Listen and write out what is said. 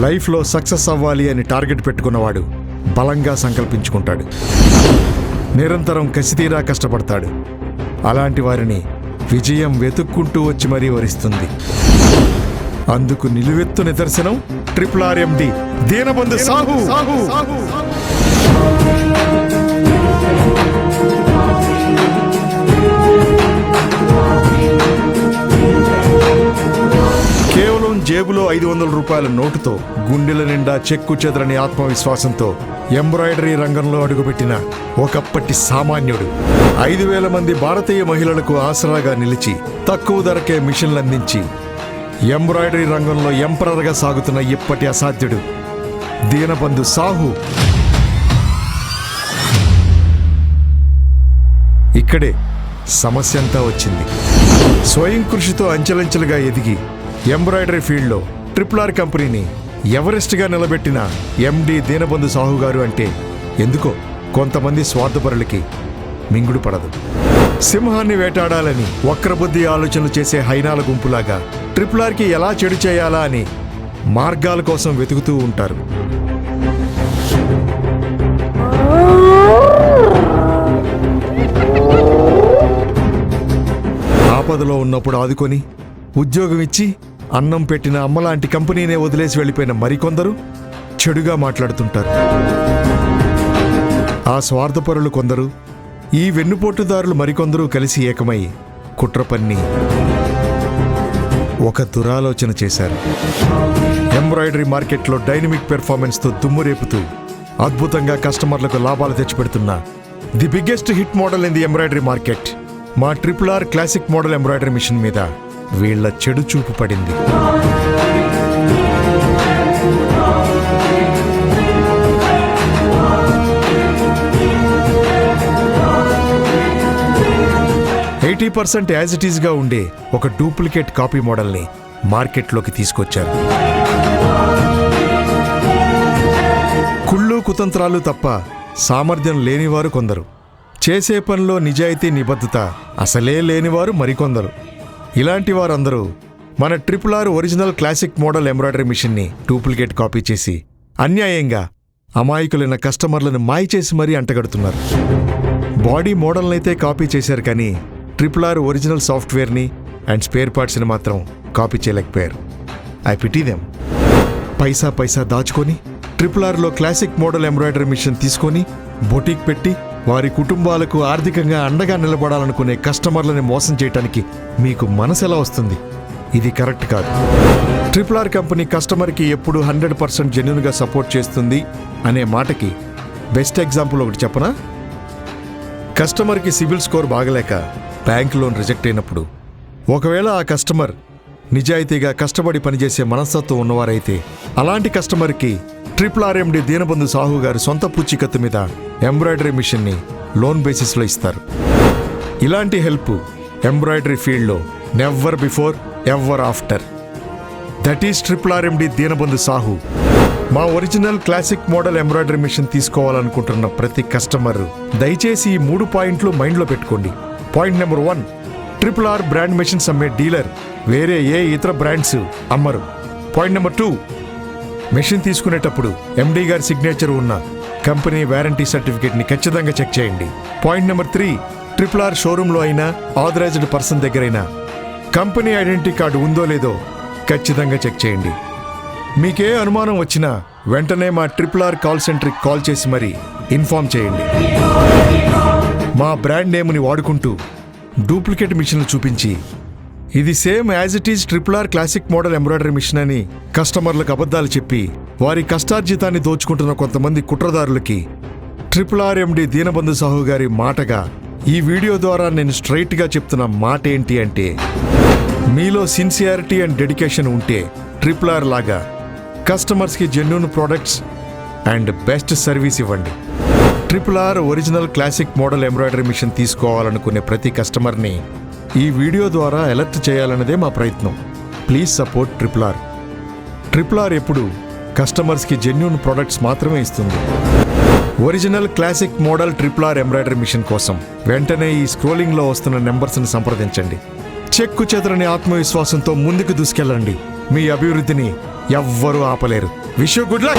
లైఫ్లో సక్సెస్ అవ్వాలి అని టార్గెట్ పెట్టుకున్నవాడు బలంగా సంకల్పించుకుంటాడు. నిరంతరం కసితీరా కష్టపడతాడు. అలాంటి వారిని విజయం వెతుక్కుంటూ వచ్చి మరీ వరిస్తుంది. అందుకు నిలువెత్తు నిదర్శనం ట్రిపుల్ ఆర్ఎండి దీనబంధు సాహు! సాహు! జేబులో ఐదు వందల రూపాయల నోటుతో గుండెల నిండా చెక్కు చెదరని ఆత్మవిశ్వాసంతో ఎంబ్రాయిడరీ రంగంలో అడుగుపెట్టిన ఒకప్పటి సామాన్యుడు. ఐదు వేల మంది భారతీయ మహిళలకు ఆసరాగా నిలిచి తక్కువ ధరకే మిషన్లు అందించి ఎంబ్రాయిడరీ రంగంలో ఎంపరర్గా సాగుతున్న ఇప్పటి అసాధ్యుడు. దీనబంధు సాహు. ఇక్కడే సమస్య అంతా వచ్చింది. స్వయం కృషితో అంచెలంచెలుగా ఎదిగి ఎంబ్రాయిడరీ ఫీల్డ్లో ట్రిపుల్ ఆర్ కంపెనీని ఎవరెస్ట్గా నిలబెట్టిన ఎండి దీనబంధు సాహు గారు అంటే ఎందుకో కొంతమంది స్వార్థపరులకి మింగుడు పడదు. సింహాన్ని వేటాడాలని వక్రబుద్ధి ఆలోచనలు చేసే హైనాల గుంపులాగా ట్రిపుల్ ఆర్కి ఎలా చెడు చేయాలా అని మార్గాల కోసం వెతుకుతూ ఉంటారు. ఆపదలో ఉన్నప్పుడు ఆదుకొని ఉద్యోగం ఇచ్చి అన్నం పెట్టిన అమ్మలాంటి కంపెనీనే వదిలేసి వెళ్ళిపోయిన మరికొందరు చెడుగా మాట్లాడుతుంటారు. ఆ స్వార్థపరులు కొందరు ఈ వెన్నుపోటుదారులు మరికొందరు కలిసి ఏకమై కుట్ర పన్ని ఒక దురాలోచన చేశారు. ఎంబ్రాయిడరీ మార్కెట్లో డైనమిక్ పెర్ఫార్మెన్స్తో దుమ్మురేపుతూ అద్భుతంగా కస్టమర్లకు లాభాలు తెచ్చిపెడుతున్న the biggest hit model in the embroidery market మా triple R classic model embroidery machine మీద వీళ్ళ చెడు చూపు పడింది. ఎయిటీ పర్సెంట్ యాజ్ ఇట్ ఈస్గా ఉండే ఒక డూప్లికేట్ కాపీ మోడల్ని మార్కెట్లోకి తీసుకొచ్చారు. కుళ్ళు కుతంత్రాలు తప్ప సామర్థ్యం లేనివారు కొందరు. చేసే పనిలో నిజాయితీ నిబద్ధత అసలే లేనివారు మరికొందరు. ఇలాంటి వారందరూ మన triple R original classic model embroidery మిషన్ని డూప్లికేట్ కాపీ చేసి అన్యాయంగా అమాయకులైన కస్టమర్లను మాయ చేసి మరీ అంటగడుతున్నారు. బాడీ మోడల్నైతే కాపీ చేశారు కానీ ట్రిపుల్ ఆర్ ఒరిజినల్ సాఫ్ట్వేర్ని అండ్ స్పేర్ పార్ట్స్ని మాత్రం కాపీ చేయలేకపోయారు. I pity them. పైసా పైసా దాచుకొని ట్రిపుల్ ఆర్లో క్లాసిక్ మోడల్ ఎంబ్రాయిడరీ మిషన్ తీసుకొని బొటీక్ పెట్టి వారి కుటుంబాలకు ఆర్థికంగా అండగా నిలబడాలనుకునే కస్టమర్లని మోసం చేయటానికి మీకు మనసు ఎలా వస్తుంది? ఇది కరెక్ట్ కాదు. ట్రిపుల్ ఆర్ కంపెనీ కస్టమర్కి ఎప్పుడు హండ్రెడ్ పర్సెంట్ జెన్యున్గా సపోర్ట్ చేస్తుంది అనే మాటకి బెస్ట్ ఎగ్జాంపుల్ ఒకటి చెప్పనా? కస్టమర్కి సిబిల్ స్కోర్ బాగలేక బ్యాంక్ లోన్ రిజెక్ట్ అయినప్పుడు ఒకవేళ ఆ కస్టమర్ నిజాయితీగా కష్టపడి పనిచేసే మనస్తత్వం ఉన్నవారైతే అలాంటి కస్టమర్కి ట్రిపుల్ ఆర్ఎండి దీనబంధు సాహు గారి సొంత పూచికత్తు మీద ఎంబ్రాయిడరీ మిషన్ని లోన్ బేసిస్లో ఇస్తారు. ఇలాంటి హెల్ప్ ఎంబ్రాయిడరీ ఫీల్డ్లో never before ever after. That is triple R MD Deenabandhu Sahu. మా original classic model embroidery machine తీసుకోవాలనుకుంటున్న ప్రతి కస్టమర్ దయచేసి ఈ మూడు పాయింట్లు మైండ్లో పెట్టుకోండి. Point number one triple R brand machines అమ్మే డీలర్ వేరే ఏ ఇతర బ్రాండ్స్ అమ్మరు. పాయింట్ నెంబర్ టూ మెషిన్ తీసుకునేటప్పుడు ఎండీ గారి సిగ్నేచర్ ఉన్న కంపెనీ వారంటీ సర్టిఫికేట్ని ఖచ్చితంగా చెక్ చేయండి. Point number three triple R షోరూంలో అయినా ఆథరైజ్డ్ పర్సన్ దగ్గరైనా కంపెనీ ఐడెంటిటీ కార్డు ఉందో లేదో ఖచ్చితంగా చెక్ చేయండి. మీకే అనుమానం వచ్చినా వెంటనే మా ట్రిపుల్ ఆర్ కాల్ సెంటర్కి కాల్ చేసి మరీ ఇన్ఫార్మ్ చేయండి. మా బ్రాండ్ నేమ్ని వాడుకుంటూ డూప్లికేట్ మిషన్లు చూపించి. ఇది same as it is triple R classic model embroidery machine అని కస్టమర్లకు అబద్ధాలు చెప్పి వారి కష్టార్జితాన్ని దోచుకుంటున్న కొంతమంది కుట్రదారులకి triple R MD Deenabandhu Sahu గారి మాటగా ఈ వీడియో ద్వారా నేను స్ట్రైట్గా చెప్తున్న మాట ఏంటి అంటే మీలో సిన్సియారిటీ అండ్ డెడికేషన్ ఉంటే ట్రిపుల్ ఆర్ లాగా కస్టమర్స్కి genuine products and best service ఇవ్వండి. Triple R original classic model embroidery machine తీసుకోవాలనుకునే ప్రతి కస్టమర్ని ఈ వీడియో ద్వారా అలర్ట్ చేయాలన్నదే మా ప్రయత్నం. Please support triple R. Triple R ఎప్పుడు కస్టమర్స్కి జెన్యున్ ప్రొడక్ట్స్ మాత్రమే ఇస్తుంది. Original classic model triple R embroidery machine కోసం వెంటనే ఈ స్క్రోలింగ్లో వస్తున్న నెంబర్స్ని సంప్రదించండి. చెక్కు చెదరని ఆత్మవిశ్వాసంతో ముందుకు దూసుకెళ్ళండి. మీ అభివృద్ధిని ఎవ్వరూ ఆపలేరు. Wish good luck